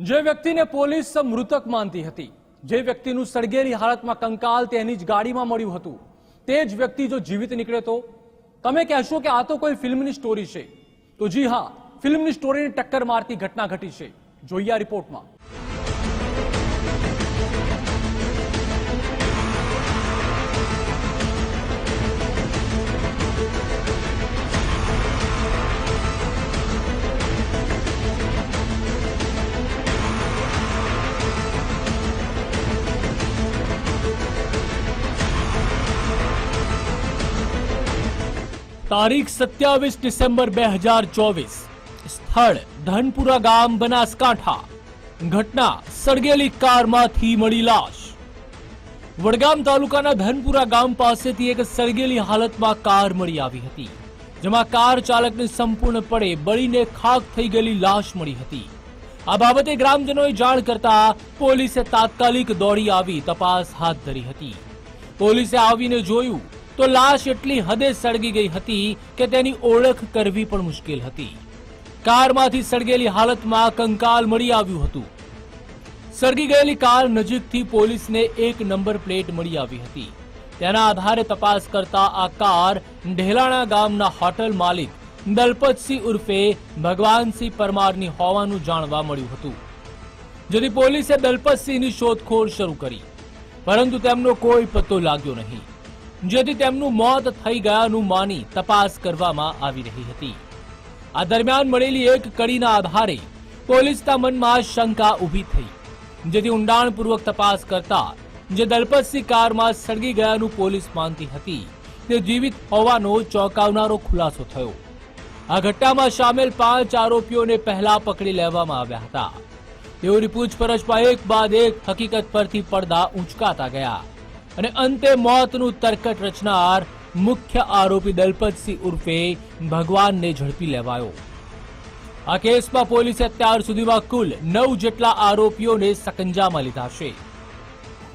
જે વ્યક્તિને પોલીસ મૃતક માનતી હતી, જે વ્યક્તિનું સળગેલી હાલતમાં કંકાલ તેની જ ગાડીમાં મળ્યું હતું, તે જ વ્યક્તિ જો જીવિત નીકળે તો? તમે કહેશો કે આ તો કોઈ ફિલ્મની સ્ટોરી છે. તો જી હા, ફિલ્મની સ્ટોરીને ટક્કર મારતી ઘટના ઘટી છે. જોઈએ આ રિપોર્ટમાં. તારીખ સત્યાવીસ ડિસેમ્બર બે હજાર ચોવીસ. સ્થળ ધનપુરા ગામ બનાસકાંઠા. ઘટના સળગેલી કારમાંથી મળી લાશ. વડગામ તાલુકાના ધનપુરા ગામ પાસેથી એક સળગેલી હાલતમાં કાર મળી આવી હતી, જેમાં કાર ચાલકને સંપૂર્ણપણે બળીને ખાક થઈ ગયેલી લાશ મળી હતી. આ બાબતે ગ્રામજનોએ જાણ કરતા પોલીસે તાત્કાલિક દોડી આવી તપાસ હાથ ધરી હતી. પોલીસે આવીને જોયું તો લાશ એટલી હદે સળગી ગઈ હતી કે તેની ઓળખ કરવી પણ મુશ્કેલ હતી. કારમાંથી સળગેલી હાલતમાં કંકાલ મળી આવ્યું હતું. સળગી ગયેલી કાર નજીકથી પોલીસને એક નંબર પ્લેટ મળી આવી હતી. તેના આધારે તપાસ કરતા આ કાર ઢેલાણા ગામના હોટલ માલિક દલપતસિંહ ઉર્ફે ભગવાનસિંહ પરમારની હોવાનું જાણવા મળ્યું હતું. જેથી પોલીસે દલપતસિંહની શોધખોળ શરૂ કરી. પરંતુ તેમનો કોઈ પત્તો લાગ્યો નહીં. જેથી તેમનું મોત થઈ ગયાનું માની તપાસ કરવામાં આવી રહી હતી. આ દરમિયાન મળેલી એક કડીના આધારે પોલીસના મનમાં શંકા ઊભી થઈ, જેથી ઊંડાણપૂર્વક તપાસ કરતા જે દલપતસિંહ કારમાં સળગી ગયાનું પોલીસ માનતી હતી, તે જીવિત હોવાનો ચોંકાવનારો ખુલાસો થયો. આ ઘટનામાં સામેલ પાંચ આરોપીઓને પહેલા પકડી લેવામાં આવ્યા હતા. તેઓની પૂછપરછમાં એક બાદ એક હકીકત પરથી પડદા ઉંચકાતા ગયા. અને અંતે મોતનું તરકટ રચનાર મુખ્ય આરોપી દલપતસિંહ ઉર્ફે ભગવાનને ઝડપી લેવાયો. આ કેસમાં પોલીસે અત્યાર સુધીમાં કુલ નવ જેટલા આરોપીઓને સકંજામાં લીધા છે.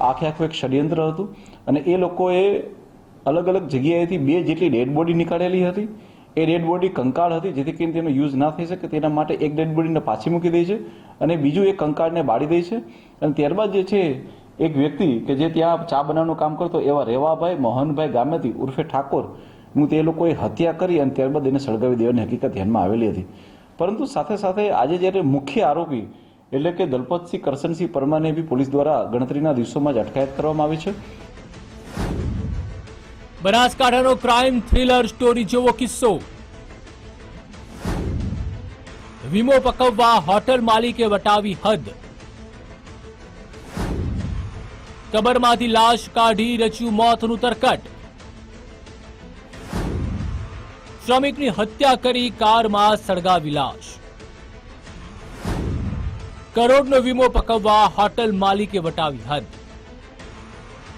આખે આખું એક ષડયંત્ર હતું અને એ લોકોએ અલગ અલગ જગ્યાએથી બે જેટલી ડેડ બોડી નીકાળેલી હતી. એ ડેડ બોડી કંકાળ હતી, જેથી કરીને તેનો યુઝ ના થઈ શકે, તેના માટે એક ડેડ બોડીને પાછી મૂકી દે છે અને બીજું એ કંકાળને બાળી દે છે. અને ત્યારબાદ જે છે એક વ્યક્તિ કે જે ત્યાં ચા બનાવવાનું કામ કરતો, એવા રેવાભાઈ, મોહનભાઈ ગામેતી ઉર્ફે ઠાકોર, હું તે લોકોએ હત્યા કરી અને ત્યારબાદ એને સળગાવી દેવાની હકીકત ધ્યાનમાં આવેલી હતી. પરંતુ સાથે સાથે આજે જ્યારે મુખ્ય આરોપી એટલે કે દલપતસિંહ કરશનસિંહ પરમાને બી પોલીસ દ્વારા ગણતરીના દિવસોમાં જ અટકાયત કરવામાં આવી છે. બનાસકાંઠાનો ક્રાઇમ થ્રિલર સ્ટોરી જેવો કિસ્સો. વીમો પકવવા હોટલ માલિકે વટાવી હદ. કબરમાંથી લાશ કાઢી રચ્યું મોતનું તરકટ. શ્રમિકની હત્યા કરી કારમાં સળગાવી લાશ. કરોડનો વીમો પકવવા હોટલ માલિકે વટાવી હદ.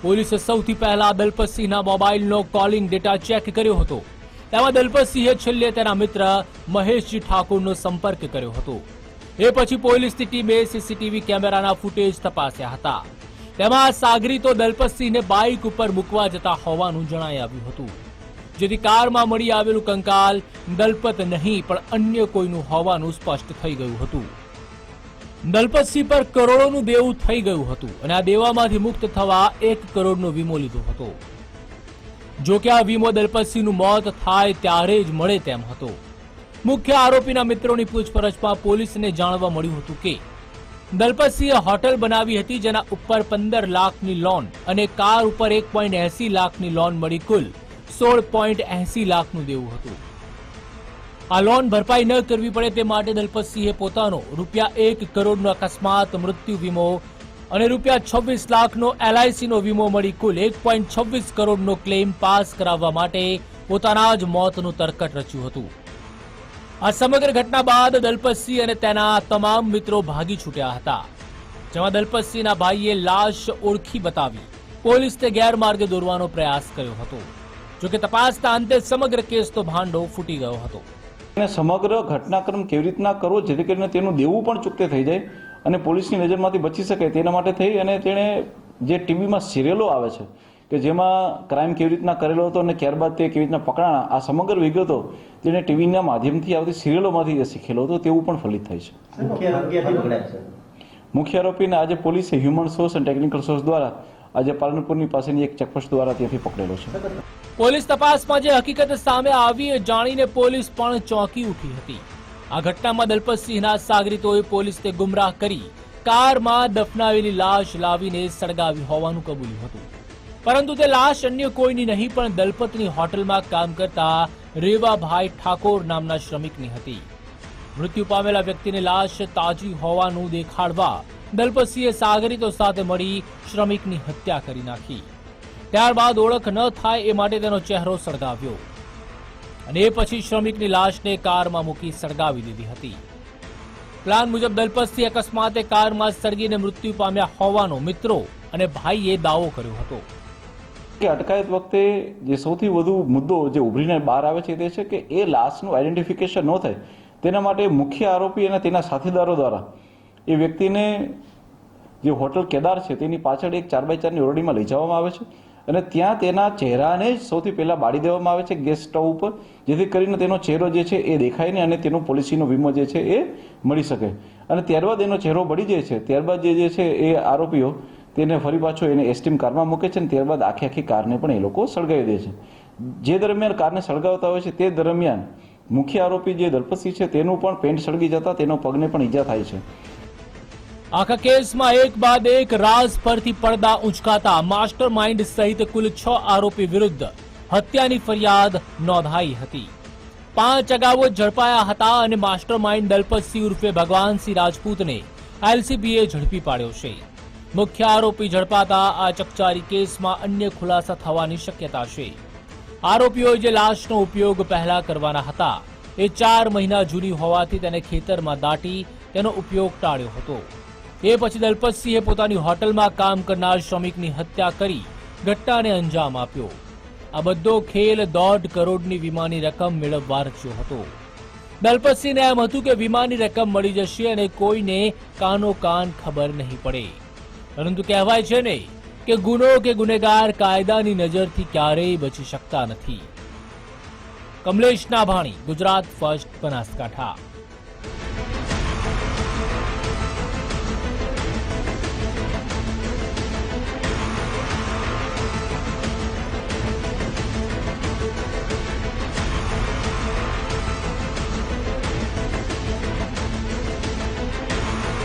પોલીસે સૌથી પહેલા દલપતસિંહના મોબાઈલનો કોલિંગ ડેટા ચેક કર્યો હતો. તેમાં દલપતસિંહે છેલ્લે તેના મિત્ર મહેશજી ઠાકોરનો સંપર્ક કર્યો હતો. એ પછી પોલીસની ટીમે સીસીટીવી કેમેરાના ફૂટેજ તપાસ્યા હતા. તેમાં સાગરીતો દલપતસિંહને બાઇક ઉપર મૂકવા જતા હોવાનું જણાઈ આવ્યું હતું. જેથી કારમાં મળી આવેલું કંકાલ દલપત નહીં, પણ અન્ય કોઈનું હોવાનું સ્પષ્ટ થઈ ગયું હતું. દલપતસિંહ પર કરોડોનું દેવું થઈ ગયું હતું અને આ દેવામાંથી મુક્ત થવા એક કરોડનો વીમો લીધો હતો. જો કે આ વીમો દલપતસિંહનું મોત થાય ત્યારે જ મળે તેમ હતો. મુખ્ય આરોપીના મિત્રોની પૂછપરછમાં પોલીસને જાણવા મળ્યું હતું કે દલપતસિંહે હોટલ બનાવી હતી જેના ઉપર પંદર લાખની લોન અને કાર ઉપર એક પોઈન્ટ એસી લાખની લોન મળી કુલ સોળ પોઈન્ટ એસી લાખનું દેવું હતું. આ લોન ભરપાઈ ન કરવી પડે તે માટે દલપતસિંહે પોતાનો રૂપિયા એક કરોડનો અકસ્માત મૃત્યુ વીમો અને રૂપિયા છવ્વીસ લાખનો એલઆઈસીનો વીમો મળી કુલ એક પોઈન્ટ છવ્વીસ કરોડનો ક્લેમ પાસ કરાવવા માટે પોતાના જ મોતનું તરકટ રચ્યું હતું. આ સમગ્ર ઘટના બાદ દલપતસિંહ અને તેના તમામ મિત્રો ભાગી છૂટ્યા હતા. જેમાં દલપતસિંહના ભાઈએ લાશ ઓળખી બતાવી પોલીસને ગેરમાર્ગે દોરવાનો પ્રયાસ કર્યો હતો. જોકે તપાસના અંતે સમગ્ર કેસનો ભાંડો ફૂટી ગયો હતો. અને સમગ્ર ઘટનાક્રમ કેવી રીતના કરવો જેથી કરીને તેનું દેવું પણ ચૂકતે થઈ જાય અને પોલીસની નજરમાંથી બચી શકે તેના માટે થઈ અને તેણે જે ટીવીમાં સિરિયલો આવે છે કે જેમાં ક્રાઇમ કેવી રીતના કરેલો હતો અને ત્યારબાદ તે કેવી રીતના પકડાણા આ સમગ્ર વિગતો તેણે ટીવીના માધ્યમથી આવતી સિરિયલોમાંથી શીખેલો હતો તેવું પણ ફલિત થાય છે. મુખ્ય છે. મુખ્ય આરોપીને આજે પોલીસે હ્યુમન સોર્સ અને ટેકનિકલ સોર્સ દ્વારા આજે પાલનપુરની પાસેની એક ચેકપોસ્ટ દ્વારા ત્યાંથી પકડેલો છે. પોલીસ તપાસમાં જે હકીકત સામે આવી એ જાણીને પોલીસ પણ ચોંકી ઉઠી હતી. આ ઘટનામાં દલપતસિંહના સાગરીતોએ પોલીસને ગુમરાહ કરી કારમાં દફનાવેલી લાશ લાવીને સળગાવી હોવાનું કબૂલ્યું હતું. પરંતુ તે લાશ અન્ય કોઈની નહીં, પણ દલપતની હોટલમાં કામ કરતા રેવાભાઈ ઠાકોર નામના શ્રમિકની હતી. મૃત્યુ પામેલા વ્યક્તિની લાશ તાજી હોવાનું દેખાડવા દલપતસિંહે સાગરીતો સાથે મળી શ્રમિકની હત્યા કરી નાખી. ત્યારબાદ ઓળખ ન થાય એ માટે તેનો ચહેરો સળગાવ્યો. અને એ પછી શ્રમિકની લાશને કારમાં મૂકી સળગાવી દીધી હતી. પ્લાન મુજબ દલપતસિંહ અકસ્માતે કારમાં સળગીને મૃત્યુ પામ્યા હોવાનો મિત્રો અને ભાઈએ દાવો કર્યો હતો. કે અટકાયત વખતે જે સૌથી વધુ મુદ્દો જે ઉભરીને બહાર આવે છે તે છે કે એ લાશનું આઈડેન્ટિફિકેશન ન થાય. તેના માટે મુખ્ય આરોપી અને તેના સાથીદારો દ્વારા એ વ્યક્તિને જે હોટલ કેદાર છે તેની પાછળ એક ચાર બાય ચારની ઓરડીમાં લઈ જવામાં આવે છે અને ત્યાં તેના ચહેરાને જ સૌથી પહેલાં બાળી દેવામાં આવે છે ગેસ સ્ટવ ઉપર, જેથી કરીને તેનો ચહેરો જે છે એ દેખાય નહીં અને તેનો પોલિસીનો વીમો જે છે એ મળી શકે. અને ત્યારબાદ એનો ચહેરો બળી જાય છે. ત્યારબાદ જે છે એ આરોપીઓ તેને ફરી પાછો એને એસ્ટીમ કારમાં મૂકે છે અને ત્યારબાદ આખી આખી કારને પણ એ લોકો સળગાવી દે છે. જે દરમિયાન કારને સળગાવતા હોય છે તે દરમિયાન મુખ્ય આરોપી જે દલપતસિંહ છે તેનું પણ પેન્ટ સળગી જતા તેનો પગને પણ ઈજા થાય છે. આખા કેસમાં એક બાદ એક રાઝ પરથી પડદા ઉંચકાતા માસ્ટર માઇન્ડ સહિત કુલ છ આરોપી વિરુદ્ધ હત્યાની ફરિયાદ નોંધાઈ હતી. પાંચ અગાઉ ઝડપાયા હતા અને માસ્ટર માઇન્ડ દલપતસિંહ ઉર્ફે ભગવાનસિંહ રાજપૂતને એલસીબીએ ઝડપી પાડ્યો છે. મુખ્ય આરોપી ઝડપાતા આ ચકચારી કેસમાં અન્ય ખુલાસા થવાની શક્યતા છે. આરોપીઓએ જે લાશનો ઉપયોગ પહેલા કરવાના હતા, એ ચાર મહિના જૂની હોવાથી તેને ખેતરમાં દાટી તેનો ઉપયોગ ટાળ્યો હતો. એ પછી દલપતસિંહે પોતાની હોટલમાં કામ કરનાર શ્રમિકની હત્યા કરી ઘટનાને અંજામ આપ્યો. આ બધો ખેલ દોઢ કરોડની વીમાની રકમ મેળવવા રચ્યો હતો. દલપતસિંહને એમ હતું કે વીમાની રકમ મળી જશે અને કોઈને કાનો કાન ખબર નહીં પડે. પરંતુ કહેવાય છે ને કે ગુનો કે ગુનેગાર કાયદાની નજરથી ક્યારેય બચી શકતા નથી. કમલેશ નાભાણી, ગુજરાત ફર્સ્ટ બનાસકાંઠા.